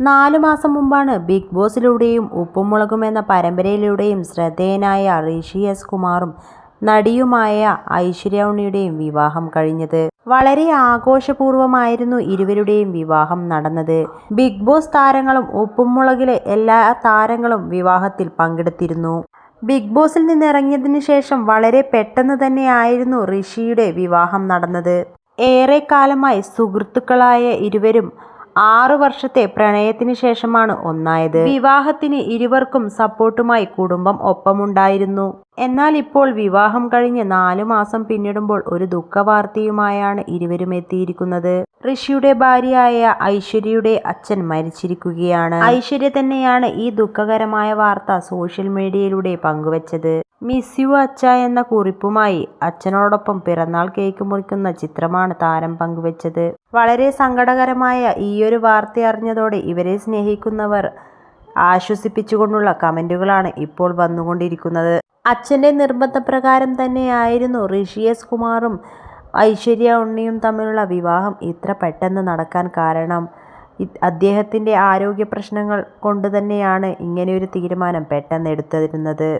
നാലു മാസം മുമ്പാണ് ബിഗ് ബോസിലൂടെയും ഉപ്പും മുളകും എന്ന പരമ്പരയിലൂടെയും ശ്രദ്ധേയനായ ഋഷി എസ് കുമാറും നടിയുമായ ഐശ്വര്യ ഉണ്ണിയുടെയും വിവാഹം കഴിഞ്ഞത്. വളരെ ആഘോഷപൂർവമായിരുന്നു ഇരുവരുടെയും വിവാഹം നടന്നത്. ബിഗ് ബോസ് താരങ്ങളും ഉപ്പും മുളകിലെ എല്ലാ താരങ്ങളും വിവാഹത്തിൽ പങ്കെടുത്തിരുന്നു. ബിഗ് ബോസിൽ നിന്നിറങ്ങിയതിനു ശേഷം വളരെ പെട്ടെന്ന് തന്നെയായിരുന്നു ഋഷിയുടെ വിവാഹം നടന്നത്. ഏറെക്കാലമായി സുഹൃത്തുക്കളായ ഇരുവരും ആറു വർഷത്തെ പ്രണയത്തിന് ശേഷമാണ് ഒന്നായത്. വിവാഹത്തിന് ഇരുവർക്കും സപ്പോർട്ടുമായി കുടുംബം ഒപ്പമുണ്ടായിരുന്നു. എന്നാൽ ഇപ്പോൾ വിവാഹം കഴിഞ്ഞ് നാലു മാസം പിന്നിടുമ്പോൾ ഒരു ദുഃഖവാർത്തയുമായാണ് ഇരുവരും എത്തിയിരിക്കുന്നത്. ഋഷിയുടെ ഭാര്യയായ ഐശ്വര്യയുടെ അച്ഛൻ മരിച്ചിരിക്കുകയാണ്. ഐശ്വര്യ തന്നെയാണ് ഈ ദുഃഖകരമായ വാർത്ത സോഷ്യൽ മീഡിയയിലൂടെ പങ്കുവച്ചത്. മിസ് യു അച്ഛ എന്ന കുറിപ്പുമായി അച്ഛനോടൊപ്പം പിറന്നാൾ കേക്ക് മുറിക്കുന്ന ചിത്രമാണ് താരം പങ്കുവച്ചത്. വളരെ സങ്കടകരമായ ഈയൊരു വാർത്ത അറിഞ്ഞതോടെ ഇവരെ സ്നേഹിക്കുന്നവർ ആശ്വസിപ്പിച്ചുകൊണ്ടുള്ള കമന്റുകളാണ് ഇപ്പോൾ വന്നുകൊണ്ടിരിക്കുന്നത്. അച്ഛന്റെ നിർബന്ധപ്രകാരം തന്നെയായിരുന്നു ഋഷി എസ് കുമാറും ഐശ്വര്യ ഉണ്ണിയും തമ്മിലുള്ള വിവാഹം ഇത്ര പെട്ടെന്ന് നടക്കാൻ കാരണം. അദ്ദേഹത്തിന്റെ ആരോഗ്യ പ്രശ്നങ്ങൾ കൊണ്ട് തന്നെയാണ് ഇങ്ങനെയൊരു തീരുമാനം പെട്ടെന്ന് എടുത്തിരുന്നത്.